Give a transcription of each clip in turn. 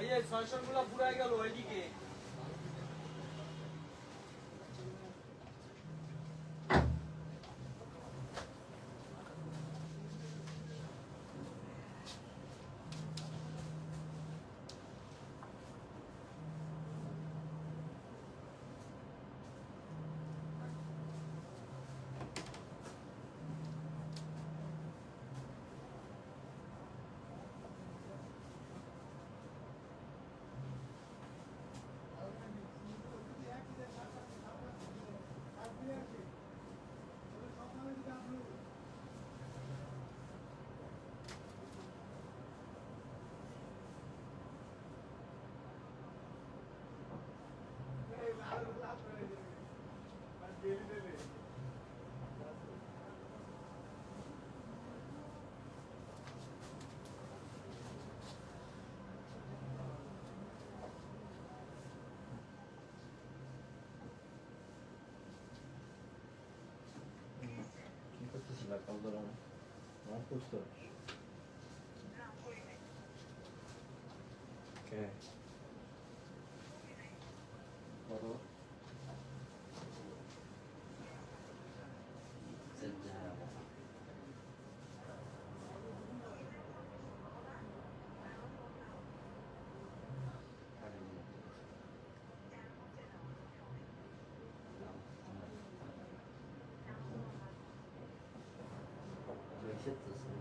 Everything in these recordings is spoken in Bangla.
এই যে ছয়শোরগুলো পুরাই গেল ওইদিকে। kaldır onu. Marcos da. Okay. What セットですね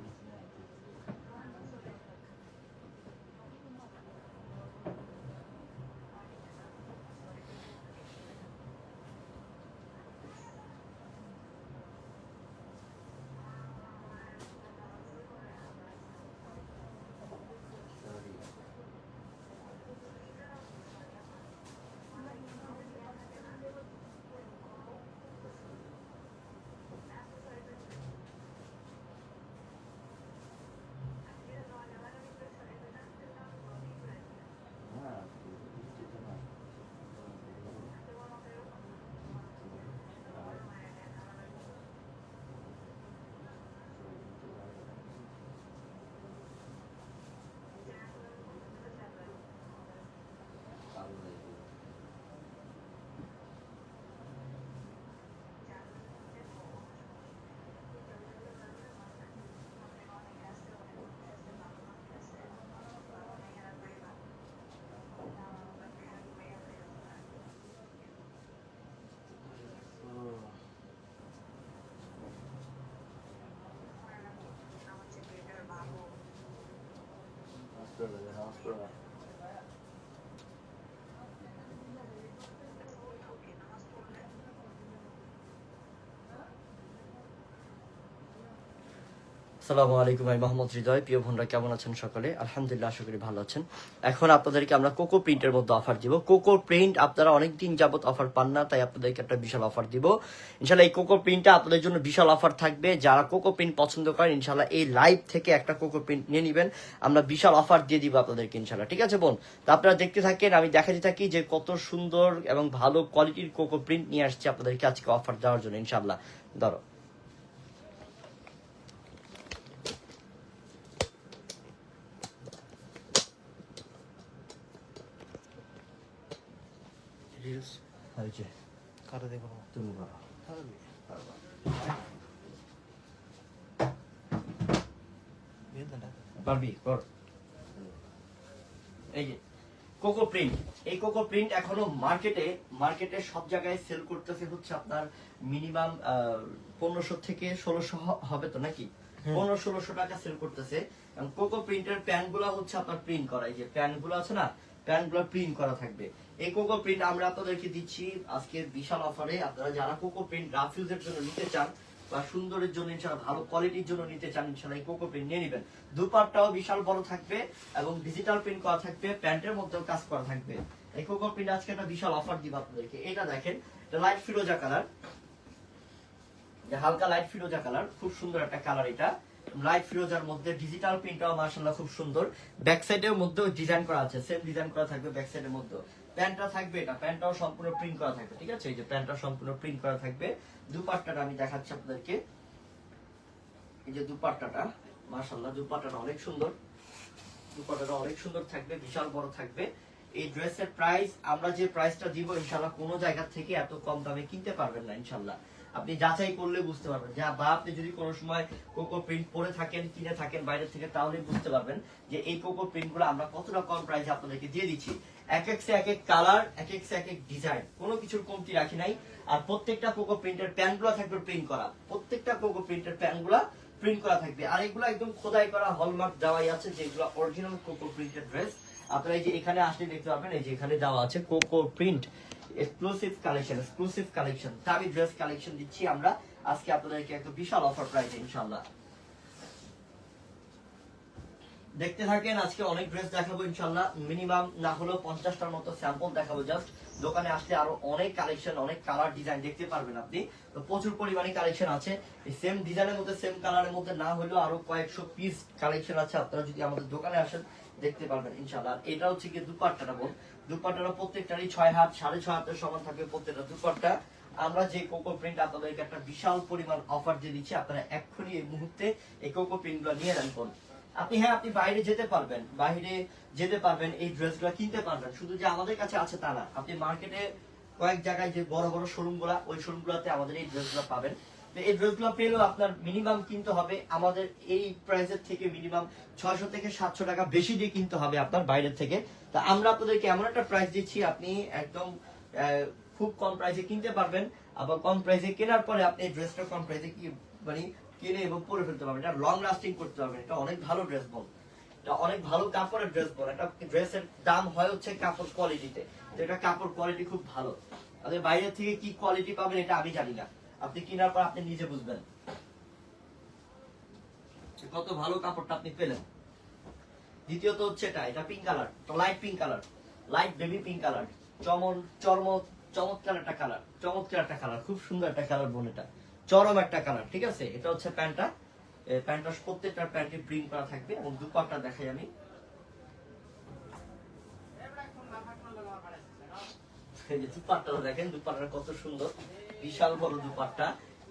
করছ কে বলো আসসালামু আলাইকুম ভাই, মোহাম্মদ হৃদয়। প্রিয় বোনরা, কেমন আছেন সকালে? আলহামদুলিল্লাহ, আশা করি ভালো আছেন। এখন আপনাদেরকে আমরা কোকো প্রিন্টের মধ্যে অফার দিব। কোকো প্রিন্ট আপনারা অনেকদিন যাবত অফার পান না, তাই আপনাদেরকে একটা বিশাল অফার দিব। ইনশাল্লাহ এই কোকো প্রিন্টটা আপনাদের জন্য বিশাল অফার থাকবে। যারা কোকো প্রিন্ট পছন্দ করেন ইনশাল্লাহ এই লাইভ থেকে একটা কোকো প্রিন্ট নিয়ে নেবেন। আমরা বিশাল অফার দিয়ে দিব আপনাদেরকে ইনশাল্লাহ ঠিক আছে, বোন? তো আপনারা দেখতে থাকেন, আমি দেখাতে থাকি যে কত সুন্দর এবং ভালো কোয়ালিটির কোকো প্রিন্ট নিয়ে আসছে আপনাদেরকে আজকে অফার দেওয়ার জন্য ইনশাল্লাহ ধরো। এই যে কারে দেখো তুমি করো পারবি কর এই যে কোকো প্রিন্ট। এই কোকো প্রিন্ট এখনও মার্কেটে মার্কেটে সব জায়গায় সেল করতেছে হচ্ছে আপনার মিনিমাম পনেরোশো থেকে ষোলোশো হবে তো নাকি? পনেরো ষোলোশো টাকা সেল করতেছে। কোকো প্রিন্টের প্যান্টগুলো হচ্ছে আপনার প্রিন্ট করা। এই যে প্যান্টগুলো আছে না প্যান্টগুলো প্রিন্ট করা থাকবে। এই কোকো প্রিন্ট আমরা আপনাদেরকে দিচ্ছি আজকের বিশাল অফারে আপনারা যারা কোকো প্রিন্ট রাফ ইউজের জন্য নিতে চান বা সুন্দরের জন্য ইনশাল্লাহ ভালো কোয়ালিটির জন্য নিতে চান ইনশাল্লাহ এই কোকো প্রিন্ট নিয়ে নেবেন। দুপাটটাও বিশাল বড় থাকবে এবং ডিজিটাল প্রিন্ট করা থাকবে, প্যান্টের মধ্যেও কাজ করা থাকবে। এই কোকো প্রিন্ট আজকে একটা বিশাল অফার দিব আপনাদেরকে। এটা দেখেন, এটা লাইট ফিরোজা কালার হালকা লাইট ফিরোজা কালার খুব সুন্দর একটা কালার এটা। লাইট ফিরোজার মধ্যে ডিজিটাল প্রিন্টটাও মার্শাল্লাহ খুব সুন্দর। ব্যাক সাইডের মধ্যেও ডিজাইন করা আছে সেম ডিজাইন করা থাকবে ব্যাক সাইডের মধ্যে প্যান্টটা থাকবে এটা প্যান্টটাও সম্পূর্ণ প্রিন্ট করা থাকবে, ঠিক আছে? এই যে প্যান্টটা সম্পূর্ণ প্রিন্ট করা থাকবে। দুপাট্টাটা আমি দেখাচ্ছি আপনাদেরকে। এই যে দুপাট্টাটা মার্শাল্লাহ দুপাট্টাটা অনেক সুন্দর। দুপাট্টাটা অনেক সুন্দর থাকবে, বিশাল বড় থাকবে। এই ড্রেসের প্রাইস আমরা যে প্রাইসটা দিব ইনশাল্লাহ কোনো জায়গা থেকে এত কম দামে কিনতে পারবেন না ইনশাল্লাহ আপনি যাচাই করলে বুঝতে পারবেন। যা বা আপনি যদি কোনো সময় কোকো প্রিন্ট পরে থাকেন, কিনে থাকেন বাইরে থেকে, তাহলে বুঝতে পারবেন যে এই কোকো প্রিন্টগুলো আমরা কতটা কম প্রাইসে আপনাদেরকে দিয়ে দিচ্ছি। এক এক এক এক কালার এক এক এক এক ডিজাইন কোনো কিছুর কমতি রাখি নাই। আর প্রত্যেকটা কোকো প্রিন্টের প্যান্টগুলো থাকবে প্রিন্ট করা। প্রত্যেকটা কোকো প্রিন্টের প্যান্টগুলা প্রিন্ট করা থাকবে। আর এগুলো একদম খোদাই করা হলমার্ক দেওয়াই আছে, যেগুলো অরিজিনাল কোকো প্রিন্টের ড্রেস আপনারা এই যে এখানে আসলে দেখতে পাবেন এই যে এখানে দেওয়া আছে coco print exclusive collection exclusive collection দামি ড্রেস কালেকশন দিচ্ছি আমরা। আজকে আপনাদেরকে একটা বিশাল অফার প্রাইসে ইনশাআল্লাহ। দেখতে থাকেন, আজকে অনেক ড্রেস দেখাবো ইনশাল্লাহ মিনিমাম না হলেও পঞ্চাশটার মতো স্যাম্পল দেখাবো জাস্ট দোকানে আসলে আরও অনেক কালেকশন অনেক কালার ডিজাইন দেখতে পারবেন আপনি। তো প্রচুর পরিমাণে কালেকশন আছে। এই সেম ডিজাইনের মধ্যে সেম কালারের মধ্যে না হলেও আরও কয়েকশো পিস কালেকশন আছে। আপনারা যদি আমাদের দোকানে আসেন, দেখতে পারবেন ইনশাল্লাহ এটা হচ্ছে কি দুপাট্টাটা বল। দুপাট্টাটা প্রত্যেকটারই ছয় হাত, সাড়ে ছয় হাতের সমান থাকবে প্রত্যেকটা দুপাট্টা। আমরা যে কোকো প্রিন্ট আপনাদেরকে একটা বিশাল পরিমাণ অফার দিয়ে দিচ্ছি, আপনারা এক্ষুনি এই মুহূর্তে এই কোকো প্রিন্টগুলো নিয়ে নেন কোন আপনি হ্যাঁ আপনি বাইরে যেতে পারবেন, বাইরে যেতে পারবেন, এই ড্রেসগুলো কিনতে পারবেন। শুধু যে আমাদের কাছে আছে তা না, আপনি মার্কেটে কয়েক জায়গায় যে বড় বড় শোরুমগুলা, ওই শোরুম গুলাতে আমাদের এই ড্রেসগুলো পাবেন। এই ড্রেসগুলো পেলেও আপনার মিনিমাম কিনতে হবে। আমাদের এই প্রাইসের থেকে মিনিমাম ছয়শো থেকে সাতশো টাকা বেশি দিয়ে কিনতে হবে আপনার বাইরের থেকে। তা আমরা আপনাদেরকে এমন একটা প্রাইস দিচ্ছি, আপনি একদম খুব কম প্রাইসে কিনতে পারবেন আবার কম প্রাইসে কেনার পরে আপনি এই ড্রেসটা কম প্রাইসে কি মানে কিনে এবং পরে ফেলতে পারবেন। এটা লং লাস্টিং করতে পারবেন। এটা অনেক ভালো ড্রেস বল। এটা অনেক ভালো কাপড়ের ড্রেস বল। একটা ড্রেসের দাম হয় হচ্ছে কাপড় কোয়ালিটিতে এটা কাপড় কোয়ালিটি খুব ভালো। আপনি বাইরে থেকে কি কোয়ালিটি পাবেন এটা আমি জানি না। আপনি কেনার পর আপনি নিজে বুঝবেন। কত ভালো কাপড়টা আপনি পেলেন। দ্বিতীয়ত হচ্ছে এটা এটা pink colour light pink colour light baby pink colour চমন চর্ম চমৎকার একটা কালার চমৎকার একটা কালার খুব সুন্দর একটা কালার বোন এটা। চরম একটা কালার ঠিক আছে? এটা হচ্ছে প্যান্টটা। প্যান্টটা প্রত্যেকটা প্যান্টে প্রিন্ট করা থাকবে এবং দুপাট্টা দেখাই আমি। এই দেখেন কত সুন্দর, বিশাল বড়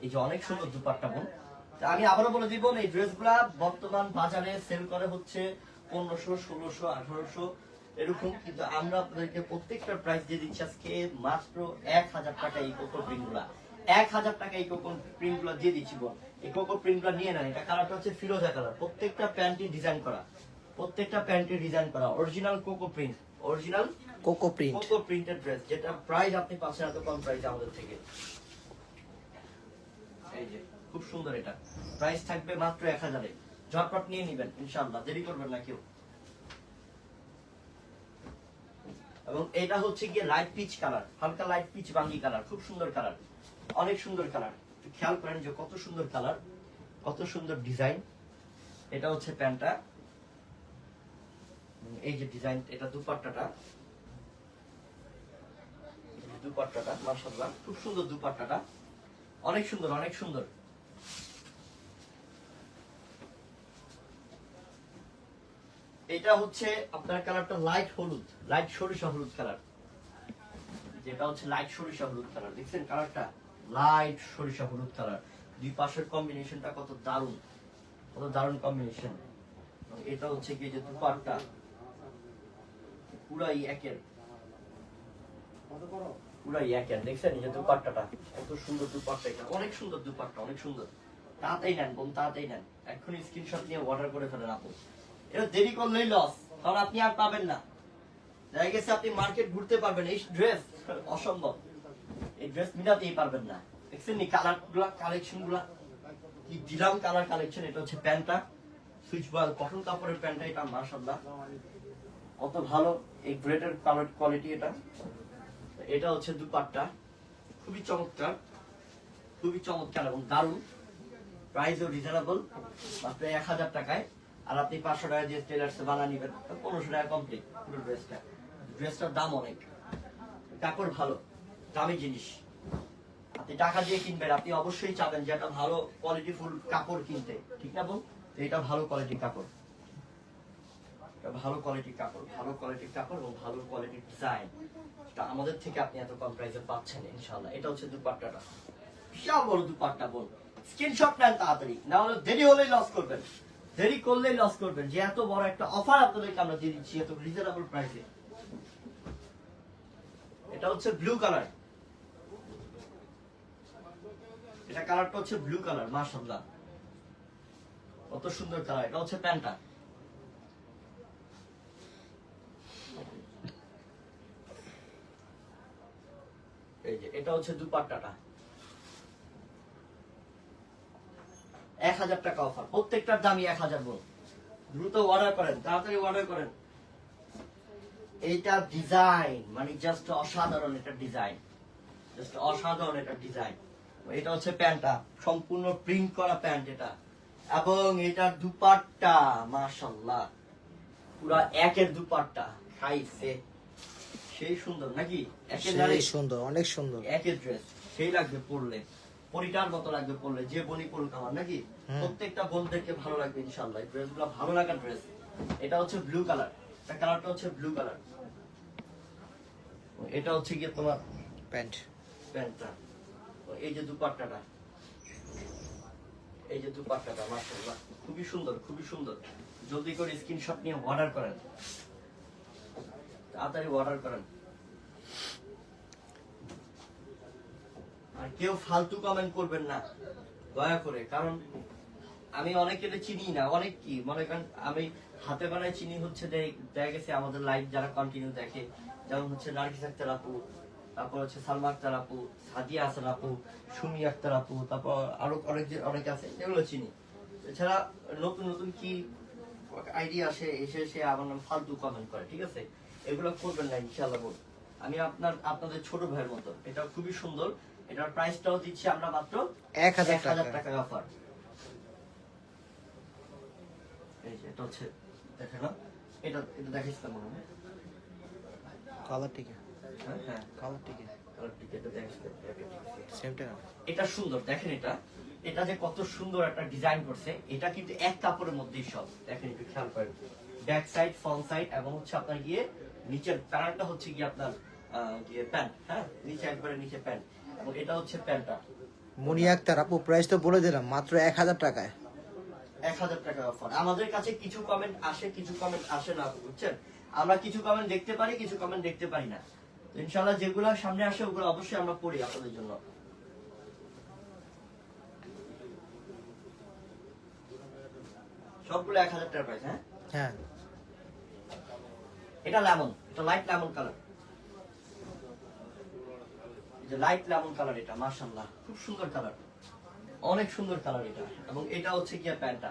এই যে অনেক সুন্দর বোন। আমি আবারও বলে দিব, এই বর্তমান বাজারে সেল করে হচ্ছে পনেরোশো, ষোলোশো, আঠারোশো, এরকম। কিন্তু আমরা আপনাদেরকে প্রত্যেকটা প্রাইস দিয়ে দিচ্ছি আজকে মাত্র এক হাজার টাকা এই কোকো প্রিন্টগুলা এক হাজার টাকা এই কোকো প্রিন্টগুলা দিয়ে দিচ্ছি বোন। এই কোকো প্রিন্টগুলা নিয়ে নেন, এটা কালারটা হচ্ছে ফিরোজা কালার প্রত্যেকটা প্যান্টই ডিজাইন করা। প্রত্যেকটা প্যান্টে ডিজাইন করা। Original coco print original coco print coco printed dress যেটা প্রাইস আপনি পাচ্ছেন এত কম প্রাইস আমাদের থেকে। এই যে, খুব সুন্দর এটা। প্রাইস থাকবে মাত্র এক হাজারে। ঝটপট নিয়ে নিবেন, ইনশাআল্লাহ। দেরি করবেন না কেউ। এবং এটা হচ্ছে গিয়ে লাইট পিচ কালার হালকা লাইট পিচ বাঙ্গি কালার খুব সুন্দর কালার অনেক সুন্দর কালার খেয়াল করেন যে কত সুন্দর কালার কত সুন্দর ডিজাইন এটা হচ্ছে প্যান্টটা। এই যে ডিজাইন এটা দুপাট্টাটা। দুপাট্টাটা, মাশাআল্লাহ। খুব সুন্দর দুপাট্টাটা। অনেক সুন্দর অনেক সুন্দর। এটা হচ্ছে আপনার কালারটা লাইট হলুদ, লাইট সরিষা হলুদ কালার। যেটা হচ্ছে লাইট সরিষা হলুদ কালার। দেখছেন কালারটা? লাইট সরিষা হলুদ কালার। দুই পাশের কম্বিনেশনটা কত দারুণ। কত দারুণ কম্বিনেশন এটা হচ্ছে কি যে দুপাট্টা, পুরাই একের। পুরাই একের দেখছেন এই যে দুপাট্টাটা কত সুন্দর দুপাট্টা এটা অনেক সুন্দর দুপাট্টা, অনেক সুন্দর। তাড়াতাড়ি নেন বোন তাড়াতাড়ি নেন। এক্ষুনি স্ক্রিনশট নিয়ে অর্ডার করে ফেলেন আপু। এটা দেরি করলেই লস কারণ আপনি আর পাবেন না। দেখা গেছে আপনি মার্কেট ঘুরতে পারবেন, এই ড্রেস অসম্ভব। এই ড্রেস মিলাতেই পারবেন না। দেখছেন নি কালারগুলা কালেকশনগুলা? কি দিলাম কালার কালেকশন এটা হচ্ছে প্যান্টটা। সুইচ বয়েল কটন কাপড়ের প্যান্টটা এটা, মাশাআল্লাহ। কত ভালো, এই গ্রেটের কালার কোয়ালিটি এটা। এটা হচ্ছে দুপাট্টা। খুবই চমৎকার। খুবই চমৎকার এবং দারুণ। প্রাইসও রিজনেবল মাত্র এক হাজার টাকায়। আর আপনি পাঁচশো টাকা দিয়ে টেলার্সে বানা নিবেন পনেরোশো টাকা কমপ্লিট পুরো ড্রেসটা ড্রেসটার দাম অনেক। কাপড় ভালো, দামি জিনিস। আপনি টাকা দিয়ে কিনবেন, আপনি অবশ্যই চাবেন যে একটা ভালো কোয়ালিটি ফুল কাপড় কিনতে। ঠিক না তো এটা ভালো কোয়ালিটির কাপড়। ভালো কোয়ালিটির কাপড়, ভালো কোয়ালিটির কাপড় এবং ভালো কোয়ালিটির ডিজাইন তা আমাদের থেকে আপনি এত কম প্রাইসে পাচ্ছেন, ইনশাআল্লাহ। এটা হচ্ছে দুপাট্টাটা। বিশাল বড় দুপাট্টা বোন। স্ক্রিনশট নেন তাড়াতাড়ি, না হলে দেরি হলেই লস করবেন। দেরি করলেই লস করবেন। যে এত বড় একটা অফার আপনাদেরকে আমরা দিয়ে দিচ্ছি, এত রিজনেবল প্রাইসে এটা হচ্ছে ব্লু কালার এটা কালারটা হচ্ছে ব্লু কালার মাশাআল্লাহ। কত সুন্দর কালার এটা হচ্ছে প্যান্টটা। এটা হচ্ছে দুপাট্টাটা। এক হাজার টাকা অফার প্রত্যেকটার দামই এক হাজার বোন দ্রুত অর্ডার করেন, তাড়াতাড়ি অর্ডার করেন। এইটা ডিজাইন মানে জাস্ট অসাধারণ এটা ডিজাইন জাস্ট অসাধারণ এটা ডিজাইন এটা হচ্ছে প্যান্টটা, সম্পূর্ণ প্রিন্ট করা প্যান্ট এটা। এবং এটার দুপাট্টা মাশাল্লাহ পুরা একের দুপাট্টা খাইছে সেই সুন্দর নাকি? সেই সুন্দর অনেক সুন্দর। একের ড্রেস সেই লাগবে পরলে। পরিটার মতো লাগবে পরলে যে বনি পড়ুক আমার নাকি। প্রত্যেকটা বোনদেরকে ভালো লাগবে ইনশাল্লাহ ড্রেসগুলো ভালো লাগার ড্রেস এটা হচ্ছে ব্লু কালার এটা কালারটা হচ্ছে ব্লু কালার এটা হচ্ছে গিয়ে তোমার প্যান্ট প্যান্টটা। এই যে দুপাট্টাটা। এই যে দুপাট্টাটা মাশাআল্লাহ। খুবই সুন্দর খুবই সুন্দর। জলদি করে স্ক্রিনশট নিয়ে অর্ডার করেন। তাড়াতাড়ি অর্ডার করেন। আর কেউ ফালতু কমেন্ট করবেন না। দয়া করে, কারণ আমি অনেকের চিনি না, অনেক কি? মনে করেন আমি হাতে বানায় চিনি হচ্ছে দেখা গেছে আমাদের লাইভ যারা কন্টিনিউ দেখে, যেমন হচ্ছে নার্গিস আক্তার আপু, তারপর হচ্ছে সালমা আক্তার আপু সাদিয়া হাসান আপু, সুমি আক্তার আপু, তারপর আরও অনেক অনেক আছে, এগুলো চিনি। এছাড়া নতুন নতুন কি আইডিয়া আসে, এসে এসে আমার নাম ফালতু কমেন্ট করে, ঠিক আছে? এগুলো করবেন না ইনশাআল্লাহ বল আমি আপনার আপনাদের ছোট ভাইয়ের মতো। এটা খুবই সুন্দর। এটার প্রাইসটাও দিচ্ছি আমরা মাত্র এক হাজার টাকা। অফার এই যে এটা হচ্ছে দেখে না এটা এটা দেখিস না মনে হয়। কালার হ্যাঁ হ্যাঁ। কালার এটা এটা সুন্দর দেখেন এটা। এটা যে কত সুন্দর একটা ডিজাইন করছে এটা কিন্তু এক কাপড়ের মধ্যেই সব। দেখেন একটু খেয়াল করেন। ব্যাক সাইড ফ্রন্ট সাইড এবং হচ্ছে আপনার গিয়ে নিচের প্যান্টটা হচ্ছে গিয়ে আপনার প্যান্ট হ্যাঁ? নিচে একবারে নিচে প্যান্ট। এবং এটা হচ্ছে প্যান্টটা। মনি আক্তার আপু প্রাইস তো বলে দিলাম মাত্র এক হাজার টাকায়। এক হাজার টাকা অফার আমাদের কাছে কিছু কমেন্ট আসে কিছু কমেন্ট আসে না বুঝছেন? আমরা কিছু কমেন্ট দেখতে পারি কিছু কমেন্ট দেখতে পারি না। ইনশাল্লাহ যেগুলো সামনে আসে ওগুলো অবশ্যই আমরা পড়ি আপনাদের জন্য। সবগুলো এক হাজার টাকা প্রাইস হ্যাঁ? হ্যাঁ। এটা লেমন, এটা light lemon colour light lemon colour এটা মার্শাল্লাহ খুব সুন্দর কালার অনেক সুন্দর কালার এটা। এবং এটা হচ্ছে গিয়ে প্যান্টটা।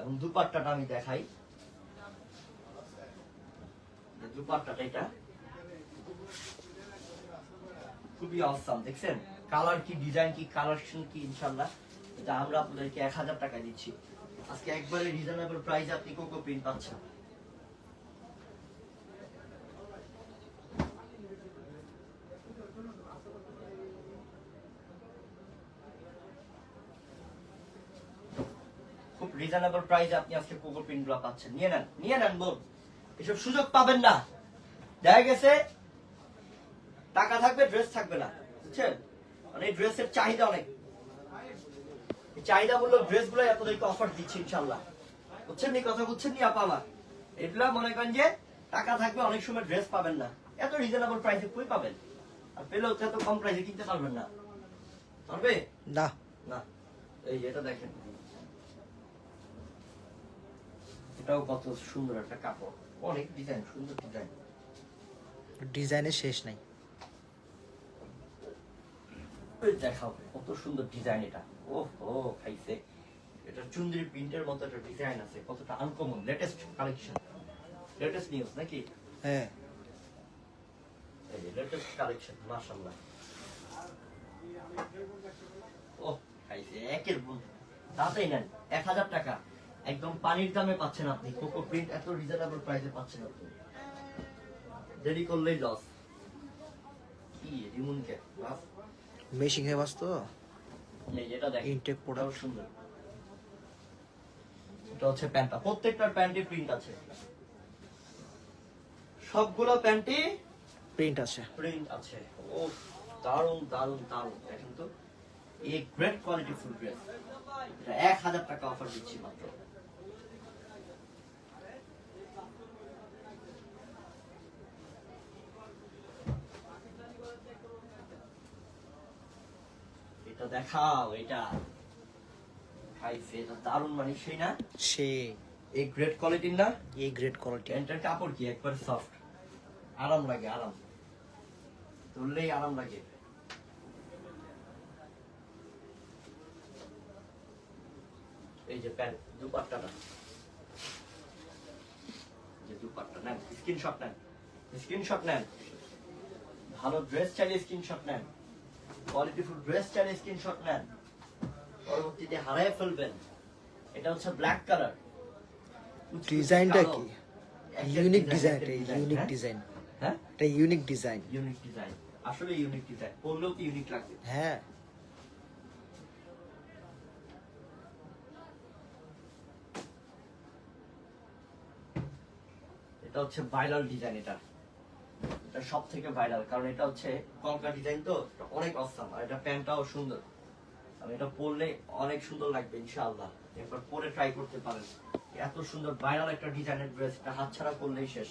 এবং দুপাট্টাটা আমি দেখাই। দুপাট্টাটা এটা খুবই অসাম দেখছেন? কালার কি ডিজাইন কি কালেকশন কি ইনশাল্লাহ এটা আমরা আপনাদেরকে এক হাজার টাকা দিচ্ছি। আজকে একবারে রিজনেবল প্রাইস আপনি কোকো প্রিন্ট পাচ্ছেন খুব রিজনেবল প্রাইসে আপনি আজকে কোকো প্রিন্টগুলো পাচ্ছেন। নিয়ে নেন নিয়ে নেন বোন এসব সুযোগ পাবেন না। দেখা গেছে টাকা থাকবে ড্রেস থাকবে না বুঝছেন? মানে এই ড্রেসের চাহিদা অনেক। চাহিদা মূলক ড্রেসগুলো আপনাদেরকে অফার দিচ্ছি ইনশাল্লাহ বুঝছেন নি কথা বুঝছেন নি আপা আমার? এগুলা মনে করেন যে টাকা থাকবে অনেক সময় ড্রেস পাবেন না। এত রিজনেবল প্রাইসে কই পাবেন? আর পেলেও এত কম প্রাইসে কিনতে পারবেন না। পারবে? না। না। এই এটা দেখেন। এটাও কত সুন্দর একটা কাপড়। অনেক ডিজাইন সুন্দর ডিজাইন ডিজাইনের শেষ নাই। দেখাও কত সুন্দর ডিজাইন এটা। ও ও খাইছে। এটা চুন্দ্রি প্রিন্টের মতো একটা ডিজাইন আছে কতটা uncommon latest collection latest news নাকি? হ্যাঁ। লেটেস্ট কালেকশন মাশাআল্লাহ। ও খাইছে একের বুন তাতেই নেন এক হাজার টাকা। একদম পানির দামে পাচ্ছেন আপনি। কোকো প্রিন্ট এত রিজনেবল প্রাইসে পাচ্ছেন আপনি। দেরি করলেই লস কি রিমুন কে? মেশিং হয়ে বাস তো? যেটা দেখেন Intake product। সুন্দর। এটা হচ্ছে প্যান্টটা। প্রত্যেকটার প্যান্টে প্রিন্ট আছে। সবগুলো প্যান্টে প্রিন্ট আছে। প্রিন্ট আছে। ও দারুণ দারুণ দারুণ দেখেন তো এই গ্রেট কোয়ালিটি ফুল ড্রেস এটা এক হাজার টাকা অফার দিচ্ছি মাত্র। দেখাও এটা। দারুণ মানে সেই না? সে। এই গ্রেট কোয়ালিটির না? এই গ্রেট কোয়ালিটি প্যান্টের কাপড় কি? একবার সফট আরাম লাগে আরাম। আরাম লাগে। এই যে প্যান্ট দুপাট্টাটা যে দুপাট্টা নেন স্ক্রিনশট নেন। স্ক্রিনশট নেন। ভালো ড্রেস চাইলে স্ক্রিনশট নেন। কোয়ালিটিফুল স্ক্রিনশট নেন। পরবর্তীতে হারায় ফেলবেন। এটা হচ্ছে ব্ল্যাক কালার ডিজাইনটা কি? ইউনিক ডিজাইন ইউনিক ডিজাইন হ্যাঁ? এটা ইউনিক ডিজাইন ইউনিক ডিজাইন আসলে ইউনিক ডিজাইন পরলেও তো ইউনিক লাগবে। হ্যাঁ। এটা হচ্ছে ভাইরাল ডিজাইন এটা। এটা সব থেকে ভাইরাল কারণ এটা হচ্ছে কলকা ডিজাইন তো? অনেক অসাম আর এটা প্যান্টটাও সুন্দর। আর এটা পরলে অনেক সুন্দর লাগবে, ইনশাআল্লাহ। একবার পরে ট্রাই করতে পারেন। এত সুন্দর ভাইরাল একটা ডিজাইনের ড্রেস এটা হাতছাড়া করলেই শেষ।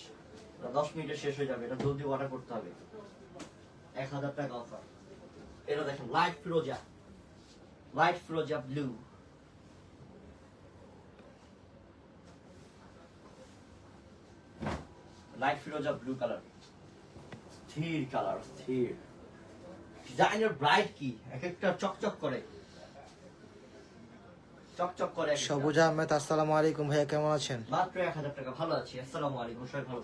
দশ মিনিটে শেষ হয়ে যাবে, এটা জলদি অর্ডার করতে হবে। এক হাজার টাকা অফার এটা দেখেন লাইট ফিরোজা লাইট ফিরোজা ব্লু লাইট ফিরোজা ব্লু কালার স্থির কালার স্থির। ডিজাইনের ব্রাইট কি? এক একটা চকচক করে। চকচক করে সবুজ আহমেদ আসসালামু আলাইকুম ভাইয়া কেমন আছেন? মাত্র এক হাজার টাকা ভালো আছি। আসসালামু আলাইকুম সবাই ভালো